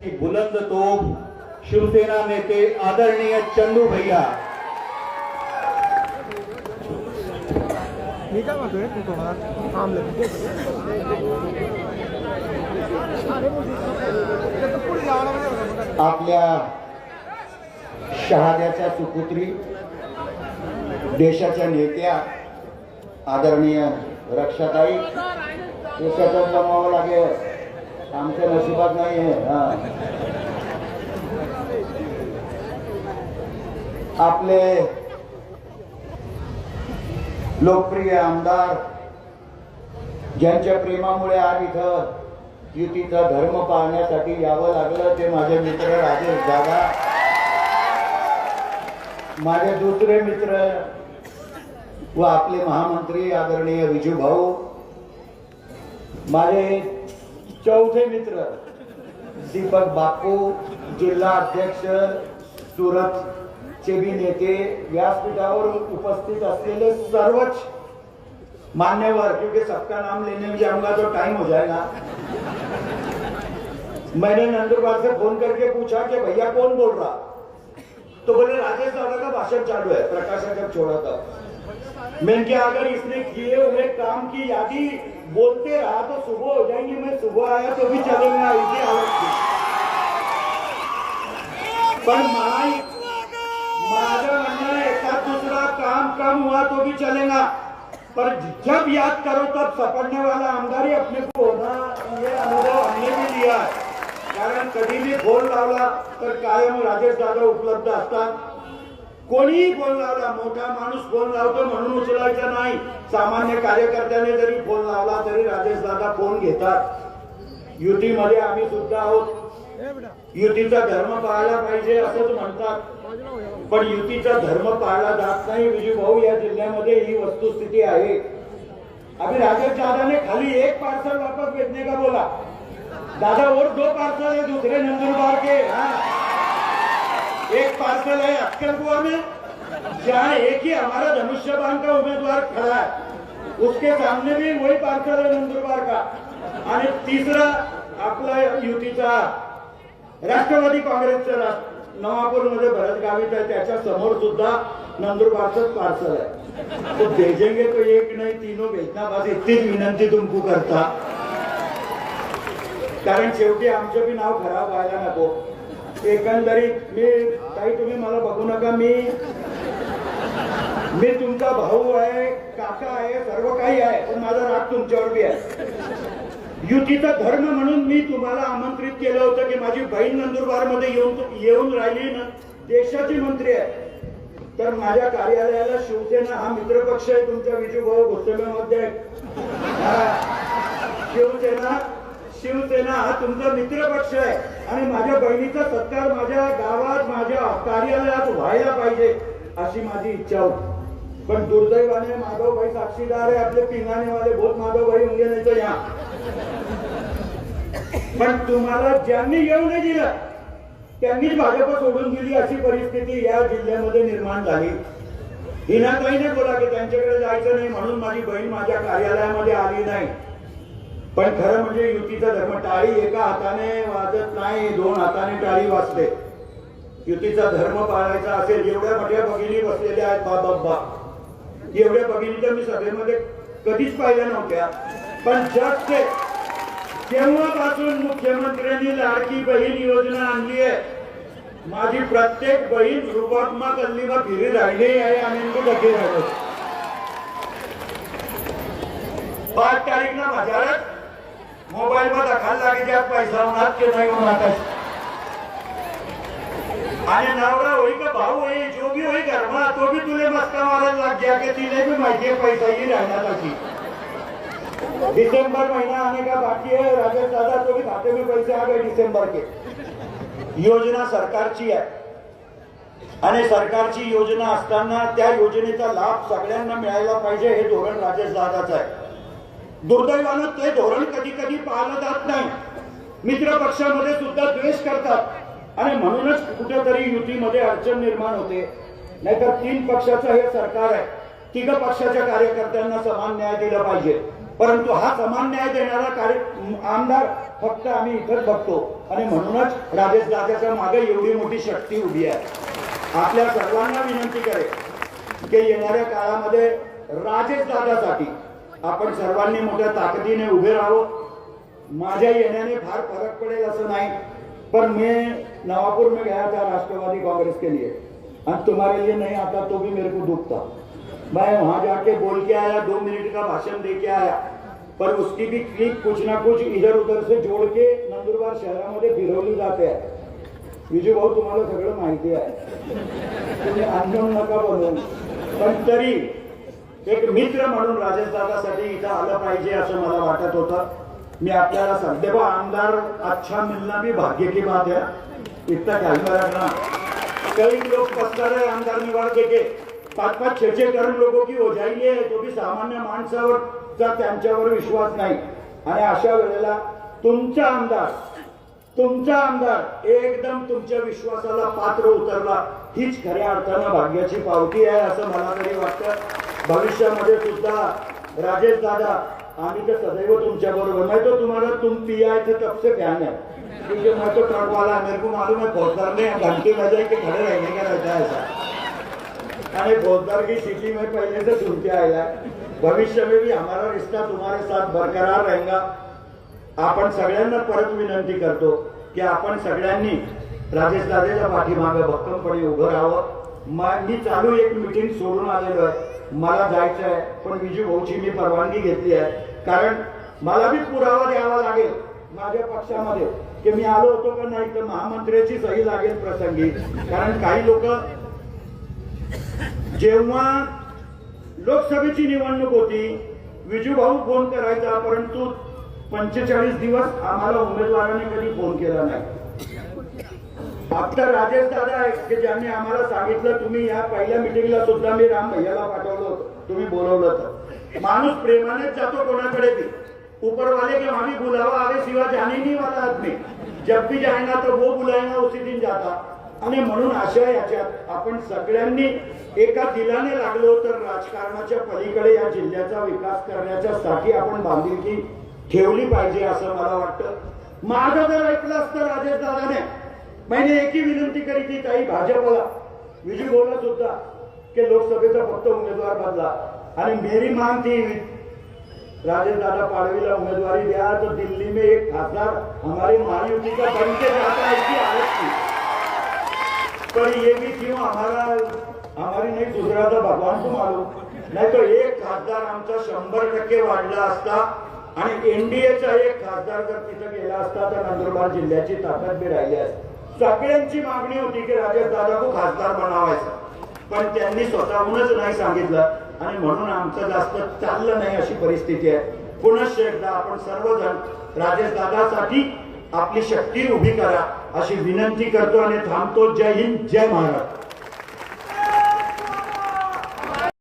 बुलंद तोप शिवसेना नेते आदरणीय चंदू भैया। मी काय म्हणतोय तू थांबलं आपल्या शहाद्याच्या सुपुत्री देशाच्या नेत्या आदरणीय रक्षाताई हे सतत जमावं लागेल. आमच्या नशिबात नाही आहे आपले लोकप्रिय आमदार ज्यांच्या प्रेमामुळे आज इथं युतीचा धर्म पाळण्यासाठी यावं लागलं ते माझे मित्र राजेश दादा. माझे दुसरे मित्र व आपले महामंत्री आदरणीय विजू भाऊ माझे चौथे मित्र दीपक बापू जिल्हा अध्यक्ष सुरत चे बी नेते व्यासपीठावर उपस्थित असलेले सर्वच मान्यवर क्योंकि सबका नाम लेने में जाऊंगा तो टाइम हो जाएगा। मैंने नंदुरबार से फोन करके पूछा कि भैया कौन बोल रहा? तो बोले राजेश दादा का भाषण चालू है प्रकाश जब छोड़ा था। मैंने कहा अगर इसने किए हुए काम की यादी बोलते रहा तो सुबह हो जाएँगे मैं सुबह आया तो भी चलेगा इसी हालत थी म्हणणं आहे, एखाद दूसरा काम कम हुआ तो भी चलेगा। पर जब याद करो तब सपड़ने वाला आमदारी अपने को होना ये अनुभव हमने भी लिया। कारण कधी मी फ़ोन लावला तर कायम राजेश दादा उपलब्ध असतात। कोणीही फोन लावला मोठा माणूस फोन लावतो म्हणून उचलायचा नाही. सामान्य कार्यकर्त्याने जरी फोन लावला तरी राजेश दादा फोन घेतात. युतीमध्ये आम्ही सुद्धा आहोत. युतीचा धर्म पाळला पाहिजे असंच म्हणतात. पण युतीचा धर्म पाळला जात नाही. विजय भाऊ या जिल्ह्यामध्ये ही वस्तुस्थिती आहे. अभी राजेश दादा ने खाली एक पार्सल वापस भेजने का बोला? दादा और दो पार्सल है दूसरे नंदुरबार के हाँ। एक पार्सल है अक्कलकुआ में जहाँ एक ही हमारा धनुष्यबान का उम्मीदवार खड़ा है उसके सामने भी वही पार्सल है नंदुरबार का आणि तिसरा आपला युतीचा राष्ट्रवादी काँग्रेसचा रा- नवापूरमध्ये भरत गावित आहे. त्याच्यासमोर सुद्धा नंदुरबारच पार्सल आहे. तो भेजेंगे तो एक नाही तीनों भेजना बस इतकीच विनंती तुमकू करता. कारण शेवटी आमचं बी नाव खराब व्हायला नको. एकंदरीत मी काही तुम्ही मला बघू नका मी मी तुमचा भाऊ आहे काका आहे सर्व काही आहे पण माझा राग तुमच्यावर बी आहे. युतीचा धर्म म्हणून मी तुम्हाला आमंत्रित केलं होतं की माझी बहीण नंदुरबारमध्ये येऊन येऊन राहिली ना देशाची मंत्री आहे. तर माझ्या कार्यालयाला शिवसेना हा मित्रपक्ष आहे तुमच्या विजूभाऊ गोस्वामीमध्ये शिवसेना शिवसेना हा तुमचा मित्रपक्ष आहे. आणि माझ्या बहिणीचा सत्कार माझ्या गावात माझ्या कार्यालयात व्हायला पाहिजे अशी माझी इच्छा होती. पण दुर्दैवाने माधव भाई साक्षीदार आहे आपले पिंगाणे वाले बहुत माधव भाई होंगे नाही तर या. पण तुम्हाला ज्यांनी येऊ नाही दिलं त्यांनीच भाजप सोडून दिली अशी परिस्थिती या जिल्ह्यामध्ये निर्माण झाली. हिनाताईने बोला की त्यांच्याकडे जायचं नाही म्हणून माझी बहीण माझ्या कार्यालयामध्ये आली नाही. पण खरं म्हणजे युतीचा धर्म टाळी एका हाताने वाजत नाही दोन हाताने टाळी वाजते. युतीचा धर्म पाळायचा असेल एवढ्या मोठ्या भगिनी बसलेल्या आहेत बाबा एवढ्या भगिनी तर मी सभेमध्ये कधीच पाहिल्या नव्हत्या. पण जग तेव्हापासून मुख्यमंत्र्यांनी लाडकी बहीण योजना आणली आहे. माझी प्रत्येक बहीण रुपात्मा कल्लीमा फिरी राहिली आहे आणि मी ढके राहिलो. पाच तारीखना माझ्या मोबाईल में दखल लागे ज्या पैसा होणार के नाही आणि नवरा होई का भाऊ होई जो भी होई घरमा तो भी तुले मस्का मारायला लाग गया की तिने भी माहिती आहे पैसा ही राहणार अशी डिसेंबर महीना आने का बाकी है राजेश दादा तो भी खाते में पैसे आ गए डिसेंबर के योजना सरकारची आहे. आणि सरकारची योजना असताना त्या योजनेचा लाभ सगळ्यांना मिळायला पाहिजे हे धोरण राजेश दादाचं आहे. दुर्दैवानं ते धोरण कधी कधी पाहिलं जात नाही. मित्र पक्षामध्ये सुद्धा द्वेष करतात. आणि म्हणूनच कुठेतरी युतीमध्ये अडचण निर्माण होते. नाहीतर तीन पक्षाचं हे सरकार आहे. तिघ पक्षाच्या कार्यकर्त्यांना समान न्याय दिला पाहिजे. परंतु हा समान न्याय देणारा कार्य आमदार फक्त आम्ही इथंच बघतो. आणि म्हणूनच राजेश दादाच्या मागे एवढी मोठी शक्ती उभी आहे. आपल्या सर्वांना विनंती करेल की येणाऱ्या काळामध्ये राजेश दादासाठी आपण सर्वांनी मोठ्या ताकदीने उभे राहावं. माझ्या येण्याने फार फरक पड़ेल असं नाही पर मैं नवापुर में गया था राष्ट्रवादी कांग्रेस के लिए. अब तुम्हारे लिए नहीं आता तो भी मेरे को दुख था मैं वहां जाके बोल के आया दो मिनट का भाषण दे के आया. पर उसकी भी क्लिप कुछ ना कुछ इधर उधर से जोड़ के नंदुरबार शहरामध्ये फिरवली जाते आहे. विजू भाऊ तुम्हाला सगळं माहिती आहे. तुम्ही अननोन नका बनवून पण तरी एक मित्र म्हणून राजेश इथं आलं पाहिजे असं मला वाटत होतं. मी आपल्याला सध्या बा आमदार अच्छा मिलना मी भाग्य की बात आहे. इतका ख्याल रखना कई लोग पत्ता आमदार निवाड़ के पाच पाच छे छे लोक की हो जाएगी तो की सामान्य माणसावर त्यांच्यावर विश्वास नाही. आणि अशा वेळेला तुमचा आमदार तुमचा आमदार एकदम तुमच्या विश्वासाला पात्र उतरला. हीच खऱ्या अर्थानं भाग्याची पावती आहे असं मला तरी वाटतं. भविष्यामध्ये सुद्धा राजेश दादा आम्ही तर सदैव तुमच्या बरोबर. नाही तर तुम्हाला तुम पिया थे तब से फैन क्योंकि मैं तो ट्रक वाला मेरे को मालूम है फौजदार ने घंटे बजाई की खड़े रहने का रहता है ऐसा अरे फौजदार की सिटी में पहले से सुनते आया है भविष्य में भी हमारा रिश्ता तुम्हारे साथ बरकरार रहेगा. आपण सगळ्यांना परत विनंती करतो की आपण सगळ्यांनी राजेश दादेच्या पाठीमागं भक्कमपणे उभं राहावं. मी चालू एक मिटिंग सोडून आलेलो आहे. मला जायचं आहे. पण विजू भाऊची मी परवानगी घेतली आहे. कारण मला बी पुरावा द्यावा लागेल माझ्या पक्षामध्ये की मी आलो होतो का नाही तर महामंत्र्याची सही लागेल प्रसंगी. कारण काही लोक जेव्हा लोकसभेची निवडणूक होती विजू भाऊ फोन करायचा परंतु पंचेचाळीस दिवस आम्हाला उमेदवाराने कधी फोन केला नाही. आता राजेश दादा आहे की ज्यांनी आम्हाला सांगितलं तुम्ही या पहिल्या मिटिंगला सुद्धा मी राम भैयाला पाठवलं होतं. तुम्ही बोलवलं तर माणूस प्रेमानेच जातो कोणाकडे बी. ऊपर वाले के वहां बुलावा आवे शिवा जाने नहीं वाला आदमी. जब भी जाएगा तो वो बुलाएगा उसी दिन जाता. आणि म्हणून अशा याच्यात आपण सगळ्यांनी एका दिलाने लागलो तर राजकारणाच्या पलीकडे या जिल्ह्याचा विकास करण्याच्या साठी आपण बांधिलकी ठेवली पाहिजे असं मला वाटतं. माझं जर ऐकलं असतं राजेश दादाने मैंने एक विनंती करी की काही भाजपला विजय बोलत होता की लोकसभेचा फक्त उमेदवार बदला. आणि मेरी मांग थी राजेश दादा पाडवीला उमेदवारी द्या तो दिल्ली में एक खासदार हमारी महायुति का बन के जाता है इसकी हालत थी. पर ये भी क्यों हमारा हमारी नहीं सुधरा भगवान को मालूम. नाही तो एक खासदार आमचा शंभर टक्के वाढला असता आणि एनडीएचा एक खासदार जर तिथं गेला असता तर नंदुरबार जिल्ह्याची ताकद बी राहिली असती. सगळ्यांची मागणी होती की राजेश दादा को खासदार बनावायचा. पण त्यांनी स्वतःहूनच नाही सांगितलं आणि म्हणून आमचं जास्त चाललं नाही अशी परिस्थिती आहे. पुनश्च एकदा आपण सर्वजण राजेश दादासाठी आपली शक्ती उभी करा अशी विनंती करतो आणि थांबतो. जय हिंद जय महाराष्ट्र.